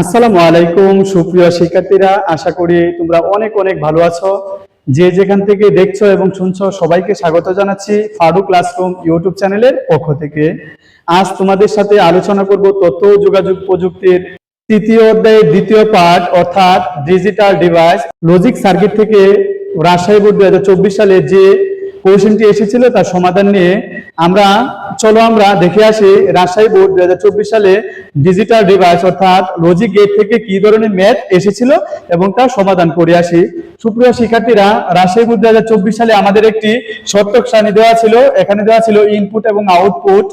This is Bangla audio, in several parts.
আসসালামু আলাইকুম, সুপ্রিয় শিক্ষার্থীরা। আশা করি তোমরা অনেক অনেক ভালো আছো। যে যেখান থেকে দেখছ এবং শুনছো, সবাইকে স্বাগত জানাচ্ছি ফারুক ক্লাসরুম ইউটিউব চ্যানেলের পক্ষ থেকে। আজ তোমাদের সাথে আলোচনা করব তথ্য যোগাযোগ প্রযুক্তির তৃতীয় অধ্যায়ের দ্বিতীয় পাঠ, অর্থাৎ ডিজিটাল ডিভাইস লজিক সার্কিট থেকে রাজশাহী বোর্ড দু হাজার চব্বিশ সালে যে কোশ্চেনটি এসেছিল, তার সমাধান নিয়ে আমরা, চলো আমরা দেখে আসি রাজশাহী বোর্ড দু হাজার চব্বিশ সালে ডিজিটাল ডিভাইস অর্থাৎ লজিক গেট থেকে কি ধরনের ম্যাথ এসেছিল এবং তার সমাধান করে আসি। সুপ্রিয় শিক্ষার্থীরা, রাজশাহী বোর্ড দু হাজার চব্বিশ সালে আমাদের একটি সত্যক সারণী দেওয়া ছিল, এখানে দেওয়া ছিল ইনপুট এবং আউটপুট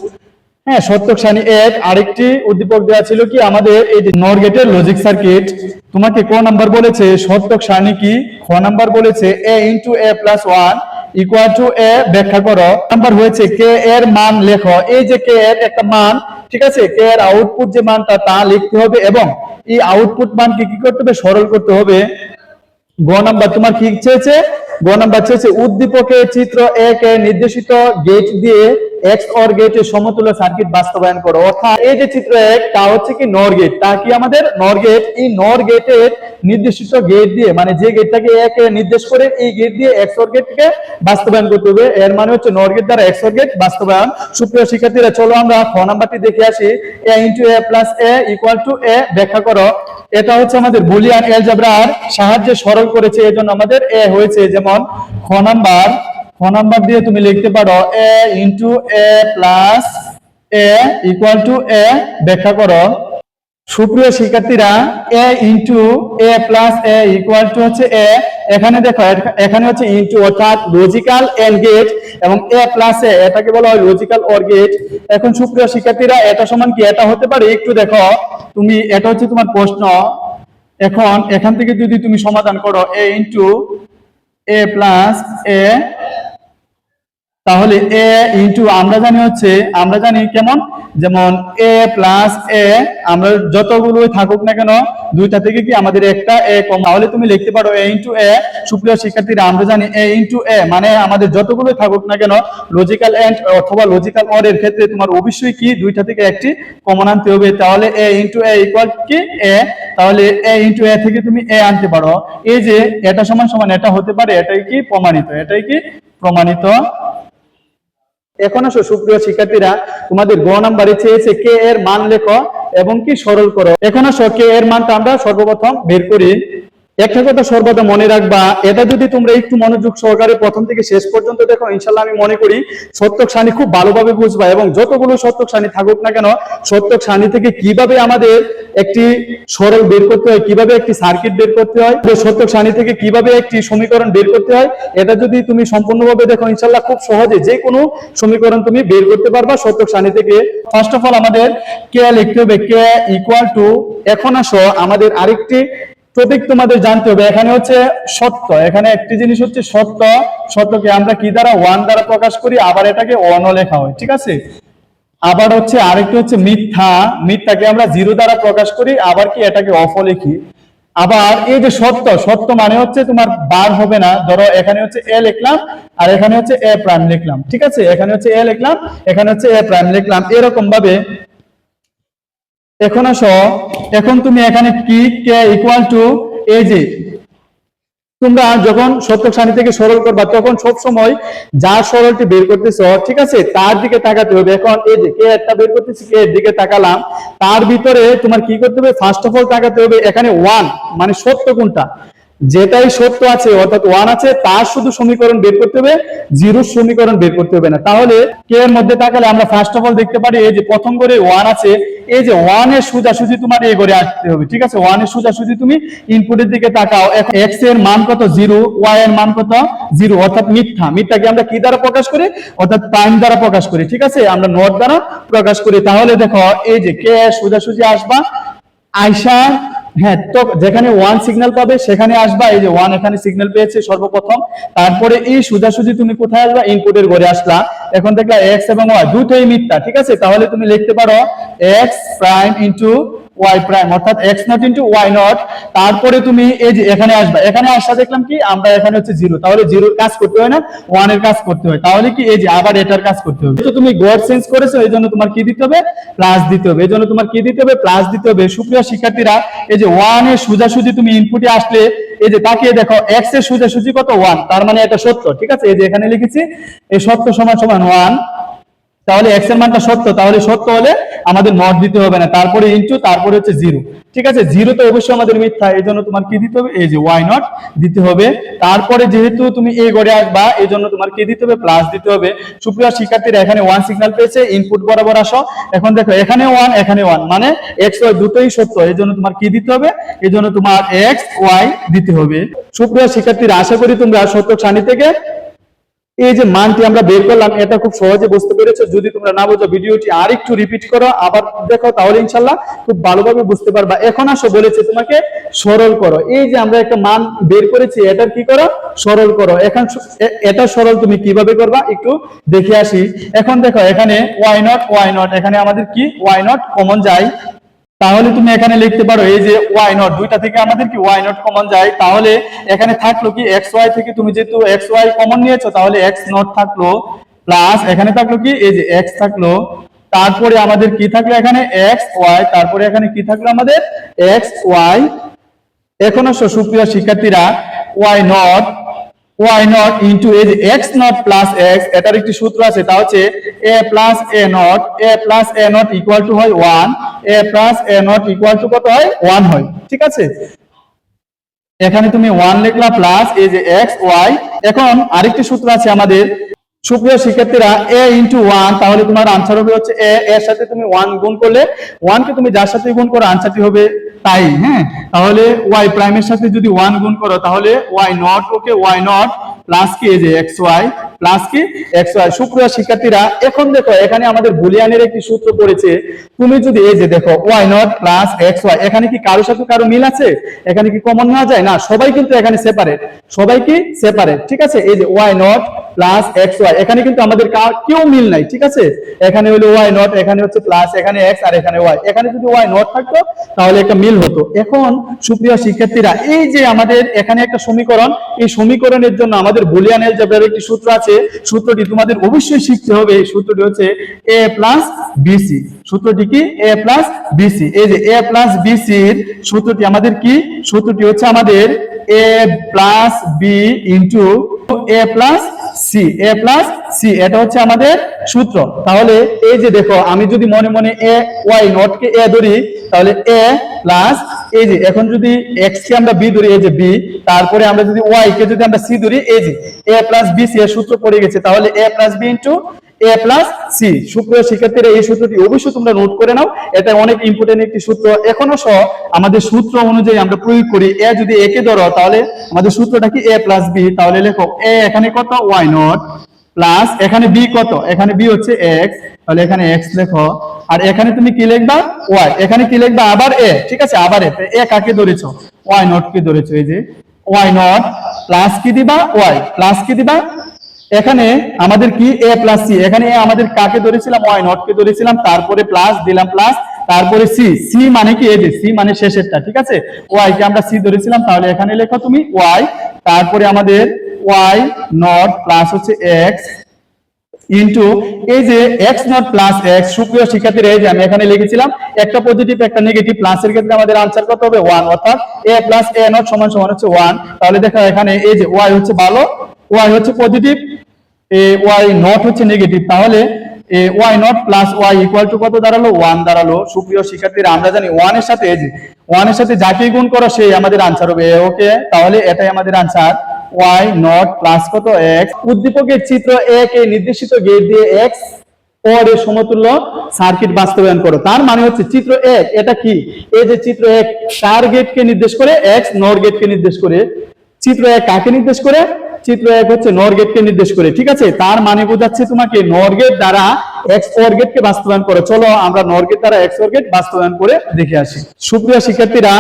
হ্যাঁ সত্যক সারণী এক, আরেকটি উদ্দীপক দেওয়া ছিল কি আমাদের এই যে নর গেটের লজিক সার্কিট তোমাকে ক নাম্বার বলেছে? সত্যক সারণী কি? খ নাম্বার বলেছে A into A plus one equal to A ব্যাখ্যা করো। নাম্বার হয়েছে কে এর মান লেখো। এই যে কে এর একটা মান, ঠিক আছে? কে এর আউটপুট যে মানটা, তা লিখতে হবে এবং এই আউটপুট মানকে কি করতে হবে? সরল করতে হবে। গ নাম্বার, তোমার কি চেয়েছে? গ নাম্বার চেয়েছে, উদ্দীপকের চিত্র এক নির্দেশিত গেট দিয়ে এক্স অর গেটের সমতুল্য সার্কিট বাস্তবায়ন করো। অর্থাৎ এই যে চিত্র এক, তা হচ্ছে কি নর গেট তা কি আমাদের নর গেট এই নর গেটের নির্দিষ্ট গেট দিয়ে মানে যে গেটটাকে এক নির্দেশ করে, এই গেট দিয়ে এক্স অর গেটকে বাস্তবায়ন করতে হবে। এর মানে হচ্ছে নর গেট দ্বারা এক্স অর গেট বাস্তবায়ন। সুপ্রিয় শিক্ষার্থীরা, চলো আমরা খ নাম্বারটি দেখে আসি। A into A plus A equal to A ব্যাখ্যা করো। এটা হচ্ছে আমাদের বুলিয়ান এলজেব্রার সাহায্যে সরল করেছে, এজন্য আমাদের এ হয়েছে যেমন খ নাম্বার খ নাম্বার দিয়ে তুমি লিখতে পারো A into A plus A equal to A ব্যাখ্যা করো। সুপ্রিয় শিক্ষার্থীরা A into A plus A equal to হচ্ছে এ এখানে দেখো এখানে হচ্ছে ইন্টু অর্থাৎ লজিক্যাল এন্ড গেট এবং এ প্লাস এ এটাকে বলা হয় লজিক্যাল অর গেট এখন সুপ্রিয় শিক্ষার্থীরা, এটা সমান কি? এটা হতে পারে একটু দেখো, তুমি, এটা হচ্ছে তোমার প্রশ্ন। এখন এখান থেকে যদি তুমি সমাধান করো এ ইন্টু এ প্লাস এ তাহলে এ ইন্টু আমরা জানি হচ্ছে, আমরা জানি কেমন? যেমন এ প্লাস এ আমরা যতগুলোই থাকুক না কেন, দুইটা থেকে কি আমাদের একটা এ কম? তাহলে তুমি লিখতে পারো এ ইন্টু এ সুপ্রিয় শিক্ষার্থীরা, আমরা জানি এ ইন্টু এ মানে আমাদের যতগুলোই থাকুক না কেন লজিক্যাল এন্ড অথবা লজিক্যাল অর এর ক্ষেত্রে তোমার অবশ্যই কি দুইটা থেকে একটি কমন আনতে হবে? তাহলে এ ইন্টু এ ইকুয়াল কি? এ তাহলে এ ইন্টু এ থেকে তুমি এ আনতে পারো। এই যে, এটা সমান সমান, এটা হতে পারে, এটাই কি প্রমাণিত? এটাই কি প্রমাণিত? এখন আসো সুপ্রিয় শিক্ষার্থীরা, তোমাদের গ নাম্বারে চেয়েছে কে এর মান লেখ এবং কি সরল করো। এখন আসো কে এর মানটা আমরা সর্বপ্রথম বের করি। একটা কথা সর্বদা মনে রাখবা, এটা যদি তোমরা একটু মনোযোগ সহকারে প্রথম থেকে শেষ পর্যন্ত দেখো ইনশাল্লাহ আমি মনে করি সত্যক সানি খুব ভালোভাবে বুঝবা এবং যতগুলো সত্যক সানি থাকুক না কেন, সত্যক সানি থেকে কীভাবে আমাদের একটি সরল বের করতে হয়, কীভাবে একটি সার্কিট বের করতে হয় সত্যক সানি থেকে কীভাবে একটি সমীকরণ বের করতে হয়, এটা যদি তুমি সম্পূর্ণভাবে দেখো ইনশাল্লাহ খুব সহজে যে কোনো সমীকরণ তুমি বের করতে পারবা সত্যক সানি থেকে। ফার্স্ট অফ অল আমাদের কে লিখতে হবে কে ইকুয়াল টু এখন আসো, আমাদের আরেকটি টপিক তোমাদের জানতে হবে, এখানে হচ্ছে সত্য। এখানে একটি জিনিস হচ্ছে সত্য। সত্যকে আমরা কি দ্বারা? ওয়ান দ্বারা প্রকাশ করি, আবার এটাকে অনও লেখা হয়, ঠিক আছে? আবার হচ্ছে আরেকটি হচ্ছে মিথ্যা। মিথ্যাকে আমরা জিরো দ্বারা প্রকাশ করি, আবার কি এটাকে অফ লিখি। আবার এই যে সত্য সত্য মানে হচ্ছে তোমার বার হবে না। ধরো এখানে হচ্ছে এ লিখলাম, আর এখানে হচ্ছে এ প্রাইম লিখলাম, ঠিক আছে? এখানে হচ্ছে এ লিখলাম, এখানে হচ্ছে এ প্রাইম লিখলাম। এরকম ভাবে এখন আসো। এখন তুমি এখানে কি কে ইকুয়াল টু এ যে তোমরা যখন সত্যক সারণী থেকে সরল করবা, তখন সব সময় যার সরলটি বের করতেছ, ঠিক আছে, তার দিকে তাকাতে হবে। এখন এই যে কে একটা বের করতেছি কে দিকে তাকালাম, তার ভিতরে তোমার কি করতে হবে? ফার্স্ট অফ অল তাকাতে হবে এখানে ওয়ান মানে সত্য কোনটা? যেটাই সত্য আছে, অর্থাৎ ওয়ান আছে, তার শুধু সমীকরণ বের করতে হবে জিরোর সমীকরণ বের করতে হবে না। তাহলে কে এর মধ্যে তাকালে আমরা ফার্স্ট অফ অল দেখতে পারি, এই যে প্রথম করে ওয়ান আছে, এই যে ওয়ানের সোজাসুজি তোমার এই করে আসতে হবে, ঠিক আছে? ওয়ানের সোজাসুজি তুমি ইনপুটের দিকে তাকাও, এখন এক্সের মান কত? জিরো ওয়াই এর মান কত? জিরো অর্থাৎ মিথ্যা। মিথ্যাকে আমরা কি দ্বারা প্রকাশ করি? অর্থাৎ প্রাইম দ্বারা প্রকাশ করি, ঠিক আছে? আমরা নট দ্বারা প্রকাশ করি। তাহলে দেখো, এই যে কে সোজাসুজি আসবা আয়সা হ্যাঁ তো যেখানে ওয়ান সিগন্যাল পাবে, সেখানে আসবা। এই যে ওয়ান এখানে সিগন্যাল পেয়েছে সর্বপ্রথম। তারপরে এই সোজাসুজি তুমি কোথায় আসবা? ইনপুটের ঘরে আসলা। এখন দেখলা এক্স এবং ওয়াই দুটোই মিথ্যা, ঠিক আছে? তাহলে তুমি লিখতে পারো X prime into Y prime অর্থাৎ X not into Y not তারপরে তুমি এই যে এখানে আসবা, এখানে আসা দেখলাম কি, আমরা এখানে হচ্ছে জিরো তাহলে জিরোর কাজ করতে হয় না ওয়ানের কাজ করতে হয়, তাহলে কি এই যে আবার এটার কাজ করতে হবে। তো তুমি গড় চেঞ্জ করেছ, এই জন্য তোমার কি দিতে হবে? প্লাস দিতে হবে, এই জন্য তোমার কি দিতে হবে? প্লাস দিতে হবে। সুপ্রিয় শিক্ষার্থীরা, এই যে ওয়ানের সোজাসুজি তুমি ইনপুটে আসলে, এই যে তাকিয়ে দেখো এক্সের সোজাসুজি কত? ওয়ান তার মানে এটা সত্য, ঠিক আছে? এই যে এখানে লিখেছি, এই সত্য সমান সমান ওয়ান তাহলে এক্সের মানটা সত্য, তাহলে সত্য হলে আমাদের নট দিতে হবে না, তারপরে ইনটু তারপরে হচ্ছে জিরো ঠিক আছে? জিরো তো অবশ্যই আমাদের মিথ্যা এই জন্য তোমার কি দিতে হবে? এই যে ওয়াই নট দিতে হবে। তারপরে যেহেতু তুমি এই গড়ে আসবা এই জন্য তোমার কি দিতে হবে? প্লাস দিতে হবে। সুপ্রিয় শিক্ষার্থীরা, এখানে ওয়ান সিগন্যাল পেয়েছে ইনপুট বরাবর আসো। এখন দেখো, এখানে ওয়ান এখানে ওয়ান মানে এক্স ওয়াই দুটোই সত্য এই জন্য তোমার কি দিতে হবে? এই জন্য তোমার এক্স ওয়াই দিতে হবে। সুপ্রিয় শিক্ষার্থীরা, আশা করি তোমরা সত্য শ্রেণি থেকে এই যে মানটি আমরা বের করলাম, এটা খুব সহজে বুঝতে পেরেছ। যদি তোমরা না বোঝো, ভিডিওটি আর একটু রিপিট করো, আবার দেখো, তাহলে ইনশাল্লাহ খুব ভালোভাবে বুঝতে পারবা। এখন আসো, বলেছে তোমাকে, সরল করো। এই যে আমরা একটা মান বের করেছি, এটার কি করো? সরল করো। এখন এটা সরল তুমি কীভাবে করবা? একটু দেখে আসি। এখন দেখো, এখানে ওয়াই নট ওয়াই নট এখানে আমাদের কি? ওয়াই নট কমন যায়। তাহলে তুমি এখানে লিখতে পারো এই যে ওয়াই নট দুইটা থেকে আমাদের কি ওয়াই নট কমন যায়। তাহলে এখানে থাকল কি এক্স ওয়াই থেকে তুমি যেহেতু এক্স ওয়াই কমন নিয়েছো, তাহলে এক্স নট থাকল প্লাস এখানে থাকল কি, এই যে এক্স থাকল, তারপরে আমাদের কি থাকল এখানে? এক্স ওয়াই তারপরে এখানে কি থাকল আমাদের? এক্স ওয়াই এখন সুপ্রিয় শিক্ষার্থীরা Y not Y not into এই যে এক্স নট প্লাস এক্স এটার একটি সূত্র আছে, তা হচ্ছে A plus A not A plus A not equal to হয় one A plus A not equal to কত হয়? ওয়ান হয়, ঠিক আছে? এখানে তুমি ওয়ান লিখলা প্লাস এই যে এক্স ওয়াই এখন আরেকটি সূত্র আছে আমাদের। সুপ্রিয় শিক্ষার্থীরা এ ইন্টু ওয়ান তাহলে তোমার আনসার হবে হচ্ছে এ এর সাথে তুমি ওয়ান গুণ করলে ওয়ান কে তুমি যার সাথে গুণ করো আনসারটি হবে তাই হ্যাঁ? তাহলে ওয়াই প্রাইমের সাথে যদি ওয়ান গুণ করো, তাহলে Y not okay Y not plus কি এই যে এক্স ওয়াই প্লাস কি এক্স ওয়াই সুপ্রিয় শিক্ষার্থীরা, এখন দেখো, এখানে আমাদের বুলিয়ানের একটি সূত্র পড়েছে। তুমি যদি এই যে দেখো Y not plus X Y এখানে কি কারোর সাথে কারও মিল আছে? এখানে কি কমন নেওয়া যায়? না, সবাই কিন্তু এখানে সেপারেট সবাই কি সেপারেট ঠিক আছে? এই যে Y not plus X Y এখানে কিন্তু আমাদের কেউ মিল নাই, ঠিক আছে? এখানে হলো ওয়াই নট এখানে হচ্ছে প্লাস এখানে এক্স আর এখানে ওয়াই এখানে যদি ওয়াই নট থাকতো, তাহলে একটা মিল হতো। এখন, সুপ্রিয় শিক্ষার্থীরা, এই যে আমাদের এখানে একটা সমীকরণ, এই সমীকরণের জন্য আমাদের বুলিয়ান অ্যালজেব্রার একটি সূত্র আছে। সূত্রটি তোমাদের অবশ্যই শিখতে হবে। এই সূত্রটি হচ্ছে এ প্লাস বিসি সূত্রটি কি? এ প্লাস বিসি এই যে এ প্লাস বিসির সূত্রটি আমাদের কি? সূত্রটি হচ্ছে আমাদের A plus B into A plus C A plus C এটা হচ্ছে আমাদের সূত্র। তাহলে এই যে দেখো, আমি যদি মনে মনে এ, ওয়াই নট কে এ ধরি, তাহলে এ প্লাস এই যে, এখন যদি এক্স কে আমরা বি ধরি, এই যে বি তারপরে আমরা যদি ওয়াই কে যদি আমরা সি ধরি, এই যে এ প্লাস বি সি এর সূত্র পড়ে গেছে, তাহলে A plus B into A plus C সুপ্রিয় শিক্ষার্থীরা, এই সূত্রটি অবশ্যই তোমরা নোট করে নাও, এটা অনেক ইম্পর্টেন্ট একটি সূত্র। এখনও সহ, আমাদের সূত্র অনুযায়ী আমরা প্রয়োগ করি এ যদি এ কে ধরো, তাহলে আমাদের সূত্রটা কি এ প্লাস বি তাহলে লেখো এ এখানে কত? ওয়াই নট প্লাস এখানে বি কত? এখানে বি হচ্ছে এক্স তাহলে এখানে এক্স লেখো। আর এখানে তুমি কি লিখবা? ওয়াই এখানে কি লিখবা? আবার এ ঠিক আছে? আবার এ এ কাকে ধরেছো? ওয়াই নট কে ধরেছো? এই যে ওয়াই নট প্লাস কি দিবা? ওয়াই প্লাস কি দিবা? এখানে আমাদের কি? এ প্লাস সি এখানে এ আমাদের কাকে ধরেছিলাম? ওয়াই নট কে ধরেছিলাম। তারপরে প্লাস দিলাম প্লাস তারপরে সি সি মানে কি? এই যে সি মানে শেষেরটা, ঠিক আছে? ওয়াই কে আমরা সি ধরেছিলাম, তাহলে এখানে লেখো তুমি ওয়াই তারপরে আমাদের ওয়াই নট প্লাস হচ্ছে এক্স ইন্টু এই যে এক্স নট প্লাস এক্স সুপ্রিয় শিক্ষার্থীরা, এই যে আমি এখানে লিখেছিলাম, একটা পজিটিভ একটা নেগেটিভ প্লাসের ক্ষেত্রে আমাদের আনসার কত হবে ওয়ান অর্থাৎ এ প্লাস এ নট সমান সমান হচ্ছে ওয়ান তাহলে দেখো এখানে এই যে ওয়াই হচ্ছে ভালো ওয়াই হচ্ছে পজিটিভ এ ওয়াই নট হচ্ছে নেগেটিভ তাহলে এ Y not plus Y equal to কত দাঁড়াল? ওয়ান দাঁড়াল। সুপ্রিয় শিক্ষার্থীরা, আমরা জানি ওয়ানের সাথে এই যে ওয়ানের সাথে যাকে গুণ করো, সেই আমাদের আনসার হবে। ওকে তাহলে এটাই আমাদের আনসার ওয়াই নট প্লাস কত এক্স উদ্দীপকের চিত্র এ নির্দেশিত গেট দিয়ে এক্স ওর এর সমতুল্য সার্কিট বাস্তবায়ন করো। তার মানে হচ্ছে চিত্র এক, এটা কি? এই যে চিত্র এক কার গেটকে নির্দেশ করে এক্স নর গেটকে নির্দেশ করে। চিত্র এক কাকে নির্দেশ করে? চিত্র এক হচ্ছে নর গেটকে নির্দেশ করে, ঠিক আছে? তার মানে বোঝাচ্ছে তোমাকে নর গেট দ্বারা এক্স ওর গেটকে বাস্তবায়ন করো। চলো আমরা নর গেট দ্বারা এক্স ওর গেট বাস্তবায়ন করে দেখে আসি। সুপ্রিয় শিক্ষার্থীরা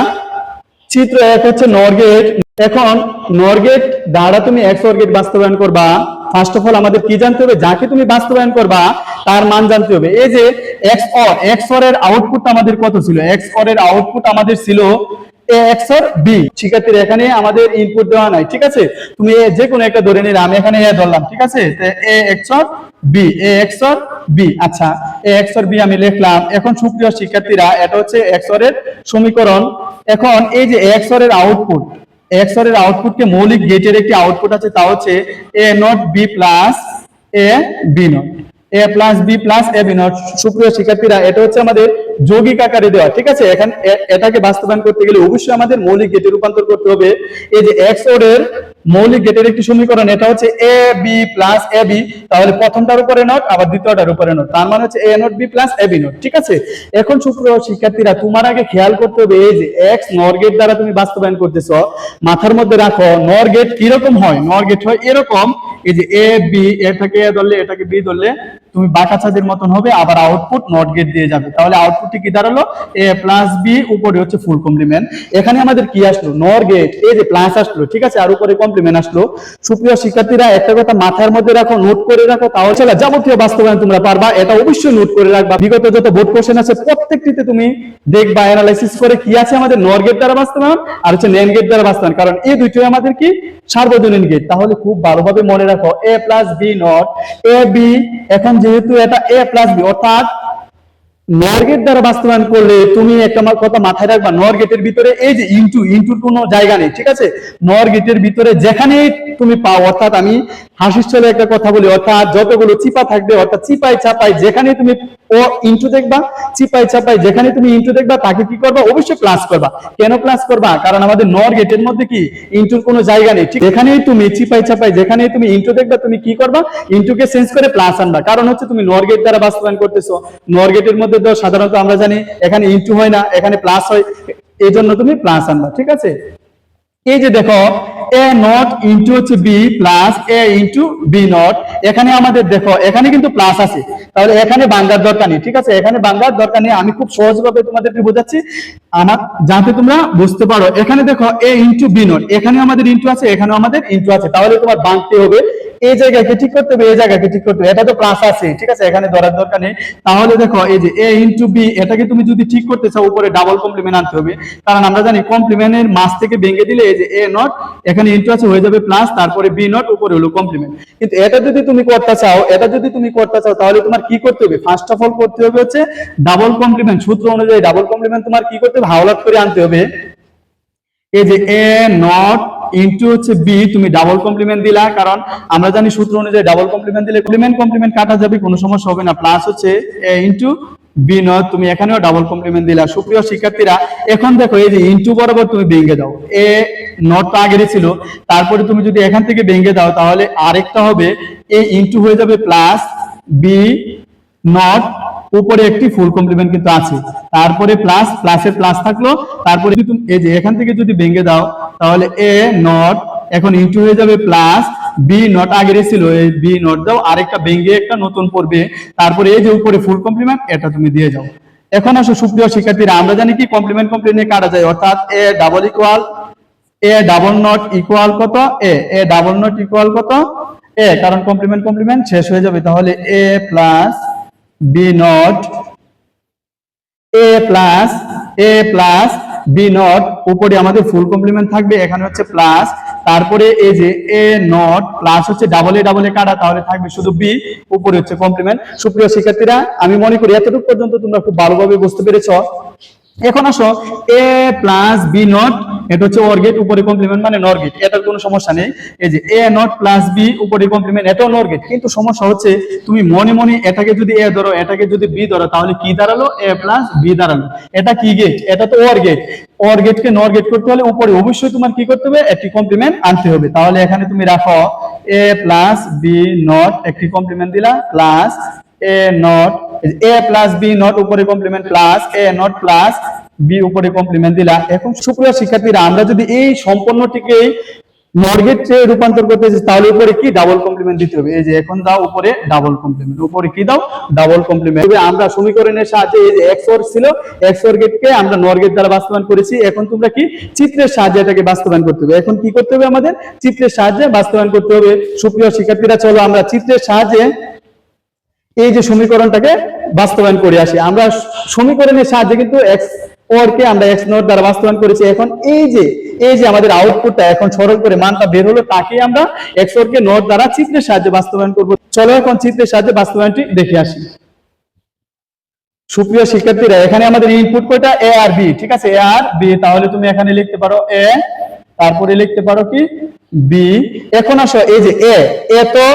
চিত্র এক হচ্ছে নর গেট এখন নর গেট দ্বারা তুমি এক্স ওর গেট বাস্তবায়ন করবা। ফার্স্ট অফ অল আমাদের কি জানতে হবে? যাকে তুমি বাস্তবায়ন করবা, তার মান জানতে হবে। এই যে এক্স অর এক্স অর এর আউটপুট আমাদের কত ছিল? এক্স অর এর আউটপুট আমাদের ছিল এ এক্স অর বি শিক্ষার্থীর, এখানে আমাদের ইনপুট দেওয়া নাই, ঠিক আছে? তুমি যে কোনো একটা ধরে নিলে, আমি এখানে এ ধরলাম, ঠিক আছে? A X or B A X or B আচ্ছা এ এক্স অর বি আমি লিখলাম। এখন সুপ্রিয় শিক্ষার্থীরা, এটা হচ্ছে এক্স অর এর সমীকরণ। এখন এই যে এক্স অর এর আউটপুট এক্স অর এর আউটপুটকে মৌলিক গেটের একটি আউটপুট আছে, তা হচ্ছে A not B plus A B not A plus B plus A B not সুপ্রিয় শিক্ষার্থীরা, এটা হচ্ছে আমাদের যৌগিক আকারে দেওয়া, ঠিক আছে? এখানে এটাকে বাস্তবায়ন করতে গেলে অবশ্যই আমাদের মৌলিক গেটে রূপান্তর করতে হবে। এই যে এক্স ওর এর মৌলিক গেটের একটি সমীকরণ, এটা হচ্ছে A B plus A B তাহলে প্রথমটার উপরে নট আবার দ্বিতীয়টার উপরে নট তার মানে হচ্ছে A not B plus A B not ঠিক আছে? এখন সুপ্রিয় শিক্ষার্থীরা, তোমার আগে খেয়াল করতে হবে এই যে এক্স নর গেট দ্বারা তুমি বাস্তবায়ন করতেছো। মাথার মধ্যে রাখো নর গেট কীরকম হয়? নর গেট হয় এরকম, এই যে এ বি এটাকে এ ধরলে এটাকে বি ধরলে, তুমি বাঁকা ছাদের মতন হবে, আবার আউটপুট নট গেট দিয়ে যাবে। তাহলে আউটপুটটি কি দাঁড়াল? এ প্লাস বি উপরে হচ্ছে ফুল কমপ্লিমেন্ট এখানে আমাদের কি আসলো? নর গেট এই যে প্লাস আসলো, ঠিক আছে? আর উপরে কমপ্লিমেন্ট আসলো। সুপ্রিয় শিক্ষার্থীরা, একটা কথা মাথার মধ্যে রাখো নোট করে রাখো তাহলে চলে। যাবতীয় বাস্তবায়ন তোমরা পারবা, এটা অবশ্যই নোট করে রাখবা। বিগত যত বোর্ড কোশ্চেন আছে, প্রত্যেকটিতে তুমি দেখবা অ্যানালাইসিস করে কি আছে আমাদের নর গেট দ্বারা বাস্তবায়ন আর হচ্ছে নেন গেট দ্বারা বাস্তবায়ন। কারণ এই দুইটাই আমাদের কি? সার্বজনীন গেট তাহলে খুব ভালোভাবে মনে রাখো A plus B not A B এখন যেহেতু এটা এ প্লাস বি অর্থাৎ নর গেট দ্বারা বাস্তবায়ন করলে তুমি একটা কথা মাথায় রাখবা নর গেটের ভিতরে এই যে ইনটু ইনটুর কোনো জায়গা নেই, ঠিক আছে? নর গেটের ভিতরে যেখানেই তুমি পাও, অর্থাৎ আমি হাসির চলে একটা কথা বলি, অর্থাৎ যতগুলো চিপা থাকবে, অর্থাৎ চিপাই চাপাই যেখানে তুমি ও ইনটু দেখবা, চিপাই চাপাই যেখানে তুমি ইনটু দেখবা, তাকে কি করবা? অবশ্যই প্লাস করবা। কেন প্লাস করবা? কারণ আমাদের নর গেটের মধ্যে কি? ইনটুর কোনো জায়গা নেই, ঠিক? যেখানেই তুমি চিপাই চাপাই যেখানেই তুমি ইনটু দেখবা, তুমি কি করবা? ইনটুকে চেঞ্জ করে প্লাস আনবা। কারণ হচ্ছে তুমি নর গেট দ্বারা বাস্তবায়ন করতেছো। নর গেটের মধ্যে তো সাধারণত আমরা জানি এখানে ইনটু হয় না, এখানে প্লাস হয়। এই জন্য তুমি প্লাস আনবা, ঠিক আছে? এই যে দেখো এ নট ইন্টু হচ্ছে B plus A into B not এখানে আমাদের দেখো, এখানে কিন্তু প্লাস আছে। তাহলে এখানে বাংলার দরকার নেই, ঠিক আছে? এখানে বাংলার দরকার নেই, আমি খুব সহজভাবে তোমাদেরকে বোঝাচ্ছি। আমার যাতে তোমরা বুঝতে পারো, এখানে দেখো এ ইন্টু বি নট এখানে আমাদের ইন্টু আছে, এখানেও আমাদের ইন্টু আছে। তাহলে তোমার বাঁধতে হবে। এই জায়গাকে ঠিক করতে হবে, এই জায়গাকে ঠিক করতে হবে। এটা তো প্লাস আছে, ঠিক আছে? এখানে ধরার দরকার নেই। তাহলে দেখো, এই যে এ ইন্টু বি এটাকে তুমি যদি ঠিক করতে চাও, উপরে ডাবল কমপ্লিমেন্ট আনতে হবে। কারণ আমরা জানি কমপ্লিমেন্টের মাস থেকে ভেঙে দিলে এই যে এ নট এখানে ইন্টু আছে, হয়ে যাবে প্লাস তারপরে বি নট উপরে হলো কমপ্লিমেন্ট কিন্তু এটা যদি তুমি করতে চাও, এটা যদি তুমি করতে চাও, তাহলে তোমার কি করতে হবে? ফার্স্ট অফ অল করতে হবে হচ্ছে ডাবল কমপ্লিমেন্ট সূত্র অনুযায়ী ডাবল কমপ্লিমেন্ট তোমার কি করতে হবে? হাওলাত করে আনতে হবে। এই যে এ নট ইনটু হচ্ছে বি তুমি ডাবল কমপ্লিমেন্ট দিলা, কারণ আমরা জানি সূত্র অনুযায়ী ডাবল কমপ্লিমেন্ট দিলে কমপ্লিমেন্ট কমপ্লিমেন্ট কাটা যাবে, কোনো সমস্যা হবে না। প্লাস হচ্ছে এ ইনটু বি নট তুমি এখানেও ডাবল কমপ্লিমেন্ট দিলা। সুপ্রিয় শিক্ষার্থীরা, এখন দেখো এই যে ইনটু বরাবর তুমি ভেঙে দাও। এ নটটা আগেরই ছিল, তারপরে তুমি যদি এখান থেকে ভেঙে দাও, তাহলে আরেকটা হবে এ ইনটু হয়ে যাবে প্লাস বি নট উপরে একটি ফুল কমপ্লিমেন্ট কিন্তু আছে। তারপরে প্লাস প্লাসের প্লাস থাকল। তারপরে এই যে এখান থেকে যদি ভেঙে দাও, তাহলে এ নট এখন ইনটু হয়ে যাবে প্লাস বি নট আগের ছিল। এই বি নট দাও, আরেকটা ভেঙে একটা নতুন পড়বে। তারপরে এই যে উপরে ফুল কমপ্লিমেন্ট এটা তুমি দিয়ে যাও। এখন আসো সুপ্রিয় শিক্ষার্থীরা, আমরা জানি কি কমপ্লিমেন্ট কমপ্লিমেন্ট কাটা যায়? অর্থাৎ A double equal A double not equal কত? A A double not equal কত? এ কারণ কমপ্লিমেন্ট কমপ্লিমেন্ট শেষ হয়ে যাবে। তাহলে A plus B not A plus A plus B not উপরে আমাদের ফুল কমপ্লিমেন্ট থাকবে, এখানে হচ্ছে প্লাস তারপরে এই যে এ নট প্লাস হচ্ছে ডাবল এ ডাবল এ কাটা, তাহলে থাকবে শুধু বি উপরে হচ্ছে কমপ্লিমেন্ট সুপ্রিয় শিক্ষার্থীরা, আমি মনে করি এতটুকু পর্যন্ত তোমরা খুব ভালোভাবে বুঝতে পেরেছ। এখন আসো এ প্লাস বি নট এটা হচ্ছে অর গেট উপরে কমপ্লিমেন্ট মানে নর গেট এটার কোনো সমস্যা নেই। এই যে এ নট প্লাস বি উপরে কমপ্লিমেন্ট এটাও নর গেট কিন্তু সমস্যা হচ্ছে তুমি মনে মনে এটাকে যদি এ ধরো, এটাকে যদি বি ধরো, তাহলে কি দাঁড়াল? এ প্লাস বি দাঁড়াল। এটা কি গেট এটা তো অর গেট অর গেটকে নর গেট করতে হলে উপরে অবশ্যই তোমার কি করতে হবে? একটি কমপ্লিমেন্ট আনতে হবে। তাহলে এখানে তুমি রাখো এ প্লাস বি নট একটি কমপ্লিমেন্ট দিলা plus A not A plus B not উপরে complement plus A not plus B উপরে কমপ্লিমেন্ট দিলা। এখন সুপ্রিয় শিক্ষার্থীরা, আমরা যদি এই সম্পূর্ণটিকেই মর্গেটে রূপান্তর করতে তাহলে উপরে কি ডাবল কমপ্লিমেন্ট দিতে হবে? এই যে এখন দাও উপরে ডাবল কমপ্লিমেন্ট উপরে কি দাও? ডাবল কমপ্লিমেন্ট আমরা সমীকরণের সাহায্যে এই যে এক্স ওর ছিল এক্স ওর গেটকে আমরা নর গেট দ্বারা বাস্তবায়ন করেছি। এখন তোমরা কি চিত্রের সাহায্যে এটাকে বাস্তবায়ন করতে হবে। এখন কি করতে হবে আমাদের? চিত্রের সাহায্যে বাস্তবায়ন করতে হবে। সুপ্রিয় শিক্ষার্থীরা, চলো আমরা চিত্রের সাহায্যে এই যে সমীকরণটাকে বাস্তবায়ন করে আসি। আমরা সমীকরণের সাহায্যে কিন্তু এক্স ওর কে আমরা এক্স নট দ্বারা বাস্তবায়ন করেছি। এখন এই যে এই যে আমাদের আউটপুটটা এখন সরল করে মানটা বের হলো তাকে আমরা এক্স ওর কে নট দ্বারা চিত্রের সাহায্যে বাস্তবায়ন করব। চলো এখন চিত্রের সাহায্যে বাস্তবায়নটি দেখে আসি। সুপ্রিয় শিক্ষার্থীরা, এখানে আমাদের ইনপুট কয়টা? এ আর বি ঠিক আছে? এ আর বি তাহলে তুমি এখানে লিখতে পারো এ তারপরে লিখতে পারো কি? বি এখন আসো, এই যে এ এ তো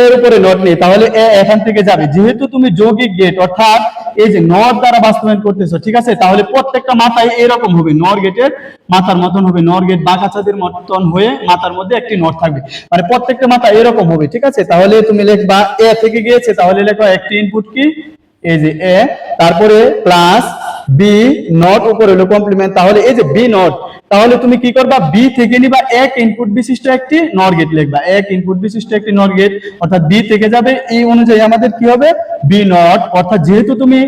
এর উপরে নট নেই, তাহলে এখান থেকে যাবে। যেহেতু তুমি যৌগিক গেট অর্থাৎ এই যে নট দ্বারা বাস্তবায়ন করতেছো, ঠিক আছে? তাহলে প্রত্যেকটা মাথায় এরকম হবে নর গেটের মাথার মতন হবে নর গেট বাঁকাচাঁদের মতন হয়ে মাথার মধ্যে একটি নট থাকবে। মানে প্রত্যেকটা মাথা এরকম হবে, ঠিক আছে? তাহলে তুমি লিখবা এ থেকে গিয়েছে, তাহলে লেখো একটি ইনপুট কি? এই যে এ, তারপরে প্লাস বি নট উপরে হলো কমপ্লিমেন্ট তাহলে এই যে বি নট তাহলে তুমি কি করবা? বি থেকে নিবা এক ইনপুট বিশিষ্ট একটি নর গেট লিখবা। এক ইনপুট বিশিষ্ট একটি নর গেট অর্থাৎ বি থেকে যাবে, এই অনুযায়ী আমাদের কি হবে? বি নট অর্থাৎ যেহেতু তুমি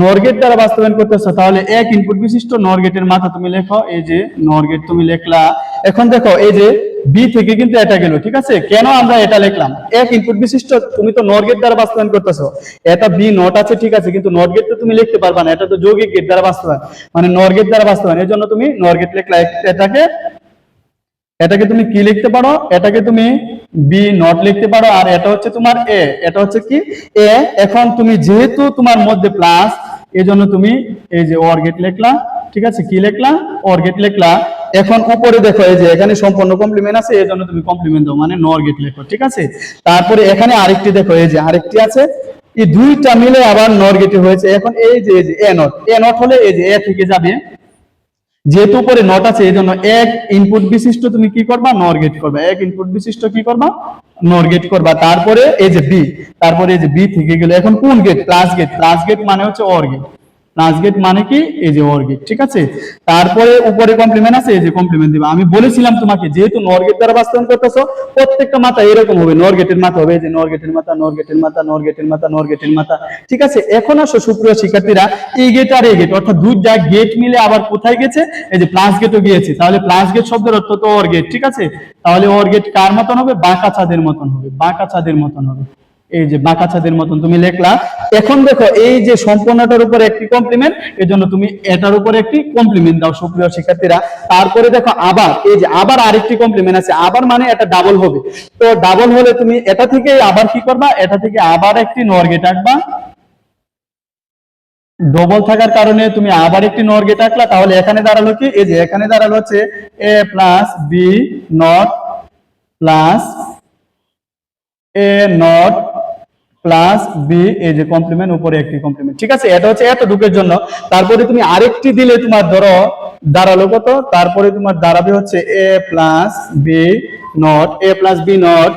নর গেট দ্বারা বাস্তবায়ন করতেছো, তাহলে এক ইনপুট বিশিষ্ট নর গেটের মাথা তুমি লেখো, এই যে নর গেট তুমি লেখলা। এখন দেখো, এই যে বি থেকে কিন্তু এটা গেল, ঠিক আছে? কেন আমরা এটা লিখলাম? এক ইনপুট বিশিষ্ট, তুমি তো নর গেট দ্বারা বাস্তবায়ন করতেছো। এটা বি নট আছে, ঠিক আছে, কিন্তু নর গেট তো তুমি লিখতে পারবা না, এটা তো যৌগিক গেট দ্বারা বাস্তবায়ন। মানে নর গেট দ্বারা বাস্তবায়ন, এর জন্য তুমি নর গেট লিখলা এটাকে এটাকে তুমি কি লিখতে পারো? এটাকে তুমি বি নট লিখতে পারো, আর এটা হচ্ছে তোমার এ এটা হচ্ছে কি? এ এখন তুমি যেহেতু তোমার মধ্যে প্লাস এজন্য তুমি এই যে অর গেট লিখলা, ঠিক আছে, কি লিখলা? অর গেট লিখলা এখন উপরে দেখো, এই যে এখানে সম্পূর্ণ কমপ্লিমেন্ট আছে এই জন্য তুমি কমপ্লিমেন্ট দাও মানে নর গেট লেখো, ঠিক আছে? তারপরে এখানে আরেকটি দেখো, এই যে আরেকটি আছে, এই দুইটা মিলে আবার নর গেটে হয়েছে। এখন এই যে এ নট এ নট হলে এই যে এ থেকে যাবে। যেহেতু উপরে নট আছে, এই জন্য এক ইনপুট বিশিষ্ট তুমি কি করবা? নর গেট করবা। এক ইনপুট বিশিষ্ট কি করবা? নর গেট করবা। তারপরে এই যে বি তারপরে এই যে বি থেকে গেল। এখন কোন gate plus gate plus gate মানে হচ্ছে অর গেট প্লাস গেট মানে কি? এই যে অর গেট ঠিক আছে? তারপরে উপরে কমপ্লিমেন্ট আছে, এই যে কমপ্লিমেন্ট দিবা। আমি বলেছিলাম তোমাকে, যেহেতু নর গেট দ্বারা বাস্তবায়ন করতেছো, প্রত্যেকটা মাথা এরকম হবে নর গেটের মাথা হবে যে নর গেটের মাথা নর গেটের মাথা নর গেটের মাথা নর গেটের মাথা, ঠিক আছে? এখন আসো সুপ্রিয় শিক্ষার্থীরা, এই গেট আর এই গেট অর্থাৎ দুইটা গেট মিলে আবার কোথায় গেছে? এই যে প্লাস গেটও গিয়েছে। তাহলে প্লাস গেট শব্দের অর্থ তো অর গেট ঠিক আছে? তাহলে অর গেট কার মতন হবে? বাঁকা ছাদের মতন হবে, বাঁকা ছাদের মতন হবে। এই যে বাঁকা ছাদের মতন তুমি লেখলা। এখন দেখো, এই যে সম্পূর্ণটার উপরে একটি কমপ্লিমেন্ট এর জন্য তুমি এটার উপরে একটি কমপ্লিমেন্ট দাও সুপ্রিয় শিক্ষার্থীরা। তারপরে দেখো আবার, এই যে আবার আরেকটি কমপ্লিমেন্ট আছে, আবার মানে এটা ডাবল হবে। তো ডাবল হলে তুমি এটা থেকে আবার কি করবা? এটা থেকে আবার একটি নর্গেট আঁকবা। ডবল থাকার কারণে তুমি আবার একটি নর গেট আঁকলা। তাহলে এখানে দাঁড়াল কি? এই যে এখানে দাঁড়াল হচ্ছে A plus B not plus A not plus B এই যে কমপ্লিমেন্ট উপরে একটি কমপ্লিমেন্ট ঠিক আছে? এটা হচ্ছে এত ঢুকের জন্য। তারপরে তুমি আরেকটি দিলে তোমার ধরো, দাঁড়াল কত? তারপরে তোমার দাঁড়াবে হচ্ছে A plus B not A plus B not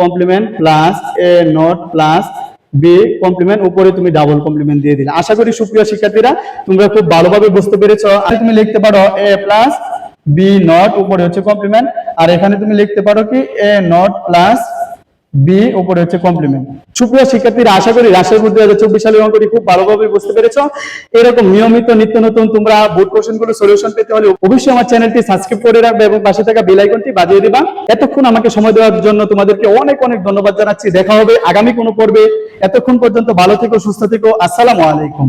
complement plus A not plus B complement উপরে তুমি ডাবল কমপ্লিমেন্ট দিয়ে দিলে। আশা করি সুপ্রিয় শিক্ষার্থীরা, তোমরা খুব ভালোভাবে বুঝতে পেরেছ। আর তুমি লিখতে পারো এ প্লাস বি নট উপরে হচ্ছে কমপ্লিমেন্ট আর এখানে তুমি লিখতে পারো কি? এ নট প্লাস বি উপরে হচ্ছে কমপ্লিমেন্ট সুপ্রিয় শিক্ষার্থীরা, আশা করি রাজশাহী বোর্ড দুই হাজার চব্বিশ সালের অঙ্কটি খুব ভালোভাবে বুঝতে পেরেছ। এরকম নিয়মিত নিত্য নতুন তোমরা বোর্ড কোশ্চেনগুলো সলিউশন পেতে হলে অবশ্যই আমার চ্যানেলটি সাবস্ক্রাইব করে রাখবে এবং পাশে থাকা বেল আইকনটি বাজিয়ে দিবা। এতক্ষণ আমাকে সময় দেওয়ার জন্য তোমাদেরকে অনেক অনেক ধন্যবাদ জানাচ্ছি। দেখা হবে আগামী কোনো পর্বে। এতক্ষণ পর্যন্ত ভালো থেকো, সুস্থ থেকো। আসসালামু আলাইকুম।